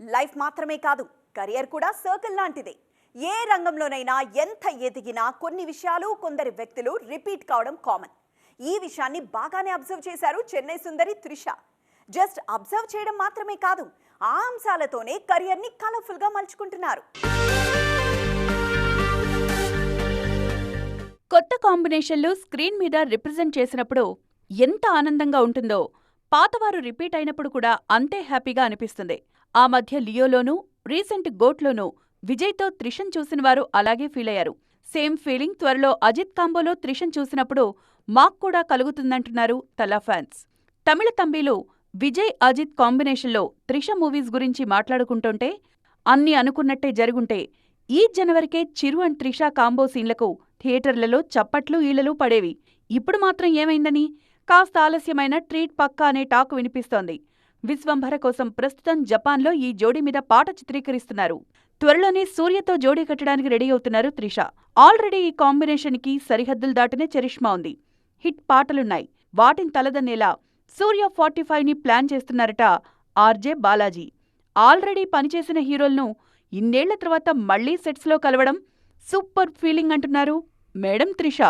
Life మాత్రమే కాదు career కూడా సర్కిల్ లాంటిదే. ఏ రంగంలోనైనా ఎంత ఎదిగినా కొన్ని విషయాలు కొందరి వ్యక్తులు రిపీట్ కావడం కామన్. ఈ విషయాన్ని బాగానే అబ్జర్వ్ చేశారు చెన్నై సుందరి త్రిష. జస్ట్ అబ్జర్వ్ చేయడం మాత్రమే కాదు ఆ అంశాలతోనే కెరియర్ని కలర్ఫుల్గా మలుచుకుంటున్నారు. కొత్త కాంబినేషన్లు స్క్రీన్ మీద రిప్రజెంట్ చేసినప్పుడు ఎంత ఆనందంగా ఉంటుందో. పాతవారు రిపీట్ అయినప్పుడు కూడా అంతే హ్యాపీగా అనిపిస్తుంది. ఆ మధ్య లియోలోనూ రీసెంట్ గోట్లోనూ విజయ్తో త్రిషన్ చూసిన వారు అలాగే ఫీల్ అయ్యారు. సేమ్ ఫీలింగ్ త్వరలో అజిత్ కాంబోలో త్రిషన్ చూసినప్పుడు మాక్ కూడా కలుగుతుందంటున్నారు తలా ఫ్యాన్స్. తమిళ తంబీలు విజయ్ అజిత్ కాంబినేషన్లో త్రిష మూవీస్ గురించి మాట్లాడుకుంటుంటే అన్ని అనుకున్నట్టే జరుగుంటే ఈ జనవరికే చిరు అండ్ త్రిష కాంబో సీన్లకు థియేటర్లలో చప్పట్లు ఈళ్ళలు పడేవి. ఇప్పుడు మాత్రం ఏమైందని? కాస్త ఆలస్యమైన ట్రీట్ పక్కా అనే టాక్ వినిపిస్తోంది. విశ్వంభర కోసం ప్రస్తుతం జపాన్లో ఈ జోడీ మీద పాట చిత్రీకరిస్తున్నారు. త్వరలోనే సూర్యతో జోడీ కట్టడానికి రెడీ అవుతున్నారు త్రిష. ఆల్రెడీ ఈ కాంబినేషన్కి సరిహద్దులు దాటిన చరిష్మా ఉంది. హిట్ పాటలున్నాయి. వాటిని తలదన్నేలా సూర్య ఫార్టీ ఫైవ్ని ప్లాన్ చేస్తున్నారట ఆర్జే బాలాజీ. ఆల్రెడీ పనిచేసిన హీరోలను ఇన్నేళ్ళ తర్వాత మళ్ళీ సెట్స్లో కలవడం సూపర్ ఫీలింగ్ అంటున్నారు మేడం త్రిష.